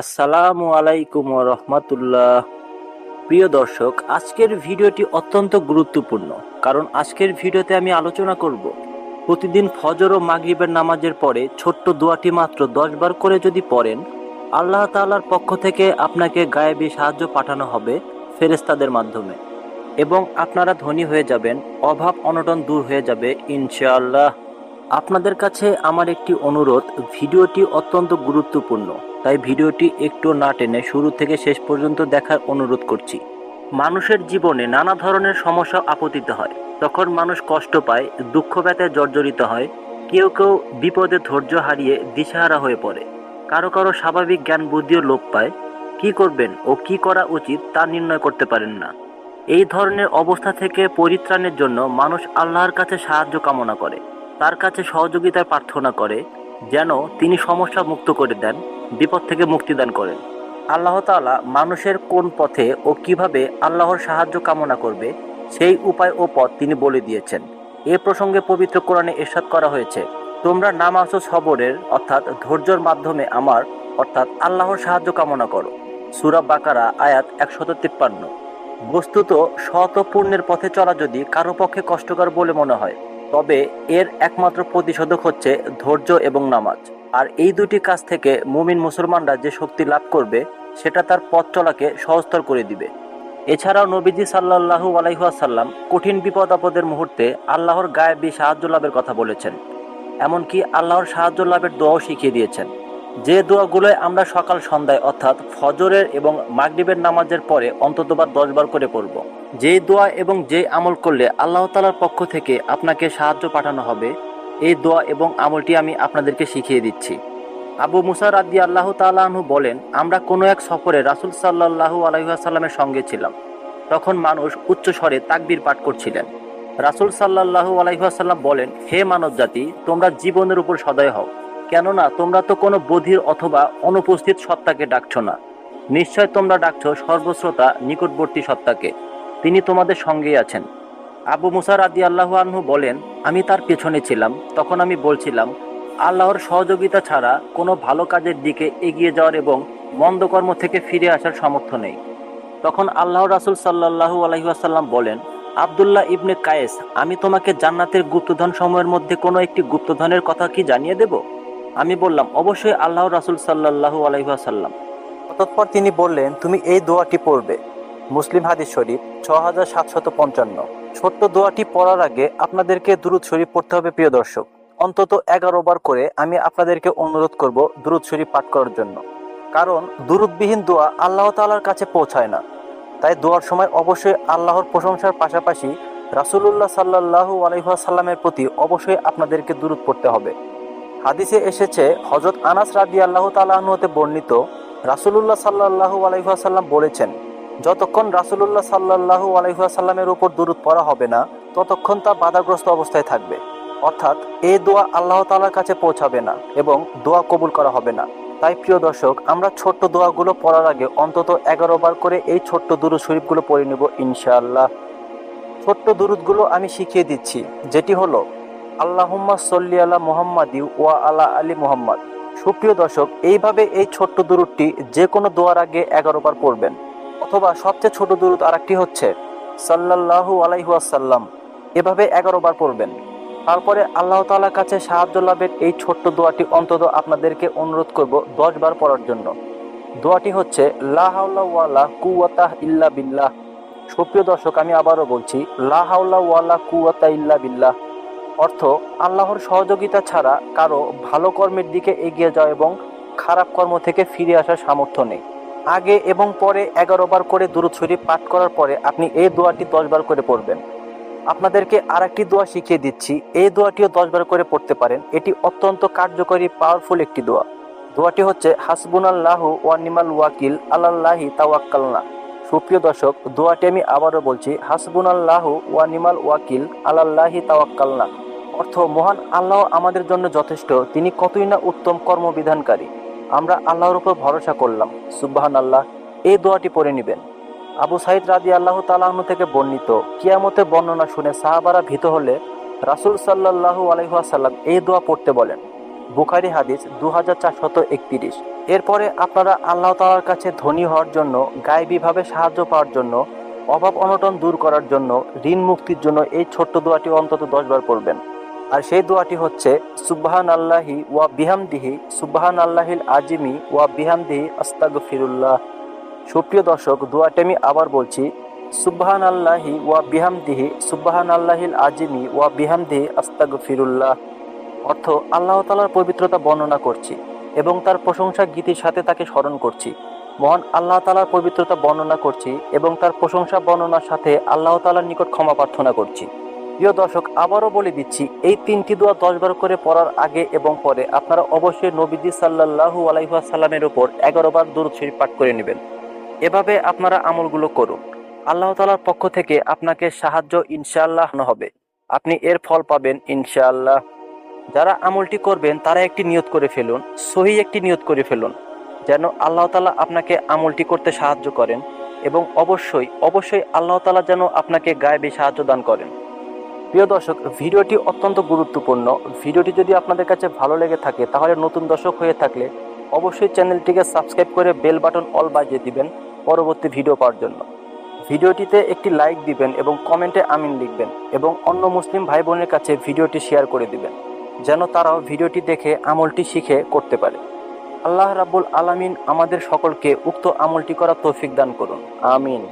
আসসালামু আলাইকুম রহমতুল্লাহ। প্রিয় দর্শক, আজকের ভিডিওটি অত্যন্ত গুরুত্বপূর্ণ, কারণ আজকের ভিডিওতে আমি আলোচনা করব প্রতিদিন ফজর ও মাগরিবের নামাজের পরে ছোট্ট দোয়াটি মাত্র দশ বার করে যদি পড়েন, আল্লাহ তাআলার পক্ষ থেকে আপনাকে গায়েবী সাহায্য পাঠানো হবে ফেরেস্তাদের মাধ্যমে এবং আপনারা ধনী হয়ে যাবেন, অভাব অনটন দূর হয়ে যাবে ইনশাআল্লাহ। আপনাদের কাছে আমার একটি অনুরোধ, ভিডিওটি অত্যন্ত গুরুত্বপূর্ণ। তাই ভিডিওটি একটু না টেনে শুরু থেকে শেষ পর্যন্ত দেখার অনুরোধ করছি। মানুষের জীবনে নানা ধরনের সমস্যা আপতিত হয়। তখন মানুষ কষ্ট পায়, দুঃখ ব্যথায় জর্জরিত হয়, কেউ কেউ বিপদে ধৈর্য হারিয়ে দিশাহারা হয়ে পড়ে। কারও কারও স্বাভাবিক জ্ঞান বুদ্ধিও লোপ পায়। কি করবেন ও কি করা উচিত তা নির্ণয় করতে পারেন না। এই ধরনের অবস্থা থেকে পরিত্রাণের জন্য মানুষ আল্লাহর কাছে সাহায্য কামনা করে। তার কাছে সহযোগিতার প্রার্থনা করে। যেন তিনি সমস্যা মুক্ত করে দেন, বিপদ থেকে মুক্তিদান করেন। আল্লাহ তাআলা মানুষের কোন পথে ও কীভাবে আল্লাহর সাহায্য কামনা করবে, সেই উপায় ও পথ তিনি বলে দিয়েছেন। এ প্রসঙ্গে পবিত্র কোরআনে এরশাদ করা হয়েছে, তোমরা নামাজ ও সবরের, অর্থাৎ ধৈর্যর মাধ্যমে আমার, অর্থাৎ আল্লাহর সাহায্য কামনা করো। সূরা বাকারা, আয়াত একশত তিপ্পান্ন। বস্তুত ও পুণ্যের পথে চলা যদি কারও পক্ষে কষ্টকর বলে মনে হয় তবে এর একমাত্র প্রতিষেধক হচ্ছে ধৈর্য এবং নামাজ। আর এই দুটি কাজ থেকে মুমিন মুসলমানরা যে শক্তি লাভ করবে, সেটা তার পথ চলাকে সহজতর করে দিবে। এছাড়াও নবীজি সাল্লাহু আলাইহাসাল্লাম কঠিন বিপদ আপদের মুহূর্তে আল্লাহর গায়েবী সাহায্য লাভের কথা বলেছেন। এমনকি আল্লাহর সাহায্য লাভের দোয়াও শিখিয়ে দিয়েছেন। যে দোয়াগুলোয় আমরা সকাল সন্ধ্যায়, অর্থাৎ ফজরের এবং মাগরিবের নামাজের পরে অন্ততবার দশবার করে পড়ব। যেই দোয়া এবং যেই আমল করলে আল্লাহ তালার পক্ষ থেকে আপনাকে সাহায্য পাঠানো হবে, এই দোয়া এবং আমলটি আমি আপনাদেরকে শিখিয়ে দিচ্ছি। আবু মুসা রাদি আল্লাহ তালাহু বলেন, আমরা কোনো এক সফরে রাসুল সাল্লাহু আলহিহাসাল্লামের সঙ্গে ছিলাম। তখন মানুষ উচ্চ স্বরে তাকবির পাঠ করছিলেন। রাসুল সাল্লাহু আলহিহাসাল্লাম বলেন, হে মানব জাতি তোমরা জীবনের উপর সদয় হও। কেননা তোমরা তো কোনো বধির অথবা অনুপস্থিত সত্তাকে ডাকছ না। নিশ্চয় তোমরা ডাকছো সর্বশ্রোতা নিকটবর্তী সত্তাকে। তিনি তোমাদের সঙ্গেই আছেন। আবু মুসার আদি আল্লাহ আনহু বলেন, আমি তার পেছনে ছিলাম। তখন আমি বলছিলাম, আল্লাহর সহযোগিতা ছাড়া কোনো ভালো কাজের দিকে এগিয়ে যাওয়ার এবং মন্দ কর্ম থেকে ফিরে আসার সামর্থ্য নেই। তখন আল্লাহ রাসুল সাল্লাহু আলহিহাসাল্লাম বলেন, আবদুল্লাহ ইবনে কায়েস, আমি তোমাকে জান্নাতের গুপ্তধন সময়ের মধ্যে কোনো একটি গুপ্তধনের কথা কি জানিয়ে দেব? আমি বললাম, অবশ্যই আল্লাহ রাসুল সাল্লাহু আলহিহাসাল্লাম অতঃপর তিনি বললেন, তুমি এই দোয়াটি পড়বে। মুসলিম হাদিস শরীফ ছ হাজার সাতশত পঞ্চান্ন। ছোট্ট দোয়াটি পড়ার আগে আপনাদেরকে দুরুদ শরীফ পড়তে হবে, প্রিয় দর্শক। অন্তত এগারো বার করে আমি আপনাদেরকে অনুরোধ করব দুরুদ শরীফ পাঠ করার জন্য। কারণ দুরুদবিহীন দোয়া আল্লাহ তালার কাছে পৌঁছায় না। তাই দোয়ার সময় অবশ্যই আল্লাহর প্রশংসার পাশাপাশি রাসুলুল্লাহ সাল্লাহু আলহাসাল্লামের প্রতি অবশ্যই আপনাদেরকে দূরত পড়তে হবে। হাদিসে এসেছে হজরত আনাস রাদি আল্লাহ তালাহতে বর্ণিত, রাসুলুল্লাহ সাল্লাহু আলহাসাল্লাম বলেছেন, যতক্ষণ রাসুলুল্লাহ সাল্লাহু আলহাসাল্লামের উপর দূরত পড়া হবে না, ততক্ষণ তা বাধাগ্রস্ত অবস্থায় থাকবে। অর্থাৎ এ দোয়া আল্লাহ তালার কাছে পৌঁছাবে না এবং দোয়া কবুল করা হবে না। তাই প্রিয় দর্শক, আমরা ছোট্ট দোয়াগুলো পড়ার আগে অন্তত এগারো বার করে এই ছোট্ট দুরুদ শরীফগুলো পড়ে নেব ইনশাআল্লাহ। ছোট্ট দুরুদগুলো আমি শিখিয়ে দিচ্ছি, যেটি হলো আল্লাহুম্মা সল্লি আলা মুহাম্মাদি ওয়া আলা আলী মুহাম্মদ। সুপ্রিয় দর্শক, এইভাবে এই ছোট্ট দুরুদটি যে কোনো দোয়ার আগে এগারো বার পড়বেন। অথবা সবচেয়ে ছোট দুরুদ আরেকটি হচ্ছে, সাল্লাল্লাহু আলাইহুয়াসাল্লাম এভাবে এগারো বার পড়বেন। তারপরে আল্লাহ তালার কাছে সাহায্য লাভের এই ছোট্ট দোয়াটি অন্তত আপনাদেরকে অনুরোধ করব দশ বার পড়ার জন্য। দোয়াটি হচ্ছে লাহাউলা কুয়াতাহ ইল্লা বিল্লাহ। সুপ্রিয় দর্শক, আমি আবারও বলছি লাহাউলা কুয়াতা ইল্লা বিল্লাহ। অর্থ আল্লাহর সহযোগিতা ছাড়া কারও ভালো কর্মের দিকে এগিয়ে যাওয়া এবং খারাপ কর্ম থেকে ফিরে আসার সামর্থ্য নেই। আগে এবং পরে এগারো বার করে দূরত শরীফ পাঠ করার পরে আপনি এই দোয়াটি দশ বার করে পড়বেন। আপনাদেরকে আরেকটি দোয়া শিখিয়ে দিচ্ছি, এই দোয়াটিও দশবার করে পড়তে পারেন। এটি অত্যন্ত কার্যকরী পাওয়ারফুল একটি দোয়া। দোয়াটি হচ্ছে হাসবুন আল্লাহ ওয়ানিমাল ওয়াকিল আল্লাহি তাওয়াক্কালনা। সুপ্রিয় দর্শক, দোয়াটি আমি আবারও বলছি হাসবুন আল্লাহ ওয়ানিমাল ওয়াকিল আল্লাহি তাওয়াক্কালনা। অর্থ মহান আল্লাহ আমাদের জন্য যথেষ্ট, তিনি কতই না উত্তম কর্মবিধানকারী। আমরা আল্লাহর উপর ভরসা করলাম। সুবাহান আল্লাহ এই দোয়াটি পড়ে নেবেন। আবু সাইদ রাজি আল্লাহ তালাহন থেকে বর্ণিত কিয়ামতের বর্ণনা শুনে সাহাবারা ভীত হলে রাসুল সাল্লাহু আলহাসাল্লাম এই দোয়া পড়তে বলেন। বুখারি হাদিস দু হাজার চারশত একত্রিশ। এরপরে আপনারা আল্লাহ তালার কাছে ধনী হওয়ার জন্য, গায়েবীভাবে সাহায্য পাওয়ার জন্য, অভাব অনটন দূর করার জন্য, ঋণ মুক্তির জন্য এই ছোট্ট দোয়াটি অন্তত দশবার পড়বেন। আর সেই দোয়াটি হচ্ছে সুবহান আল্লাহি ওয়া বিহামদিহি সুবহান আল্লাহিল আজিমি ওয়া বিহামদিহি আস্তাগ ফিরুল্লাহ সুপ্রিয় দর্শক, দোয়াটি আমি আবার বলছি সুবহান আল্লাহি ওয়া বিহামদিহি সুবহান আল্লাহিল আজিমি ওয়া বিহামদিহি আস্তাগ ফিরুল্লাহ অর্থ, আল্লাহ তালার পবিত্রতা বর্ণনা করছি এবং তার প্রশংসা গীতির সাথে তাকে স্মরণ করছি। মহান আল্লাহ তালার পবিত্রতা বর্ণনা করছি এবং তার প্রশংসা বর্ণনার সাথে আল্লাহ তালার নিকট ক্ষমা প্রার্থনা করছি। প্রিয় দর্শক, আবারও বলে দিচ্ছি, এই তিনটি দোয়া দশবার করে পড়ার আগে এবং পরে আপনারা অবশ্যই নবীজি সাল্লাহু আলাইসাল্লামের উপর এগারো বার দূর শরীফ পাঠ করে নেবেন। এভাবে আপনারা আমলগুলো করুন। আল্লাহ তালার পক্ষ থেকে আপনাকে সাহায্য ইনশাআল্লাহ হবে। আপনি এর ফল পাবেন ইনশাআল্লাহ। যারা আমলটি করবেন, তারা একটি নিয়ত করে ফেলুন, সহি একটি নিয়ত করে ফেলুন, যেন আল্লাহ তালা আপনাকে আমলটি করতে সাহায্য করেন এবং অবশ্যই অবশ্যই আল্লাহ তালা যেন আপনাকে গায়েবী সাহায্য দান করেন। প্রিয় দর্শক, ভিডিওটি অত্যন্ত গুরুত্বপূর্ণ। ভিডিওটি যদি আপনাদের কাছে ভালো লেগে থাকে, তাহলে নতুন দর্শক হয়ে থাকলে অবশ্যই চ্যানেলটিকে সাবস্ক্রাইব করে বেল বাটন অল বাজিয়ে দিবেন পরবর্তী ভিডিও পাওয়ার জন্য। ভিডিওটিতে একটি লাইক দিবেন এবং কমেন্টে আমিন লিখবেন এবং অন্য মুসলিম ভাই বোনের কাছে ভিডিওটি শেয়ার করে দিবেন, যেন তারাও ভিডিওটি দেখে আমলটি শিখে করতে পারে। আল্লাহ রাব্বুল আলামিন আমাদের সকলকে উক্ত আমলটি করার তৌফিক দান করুন। আমিন।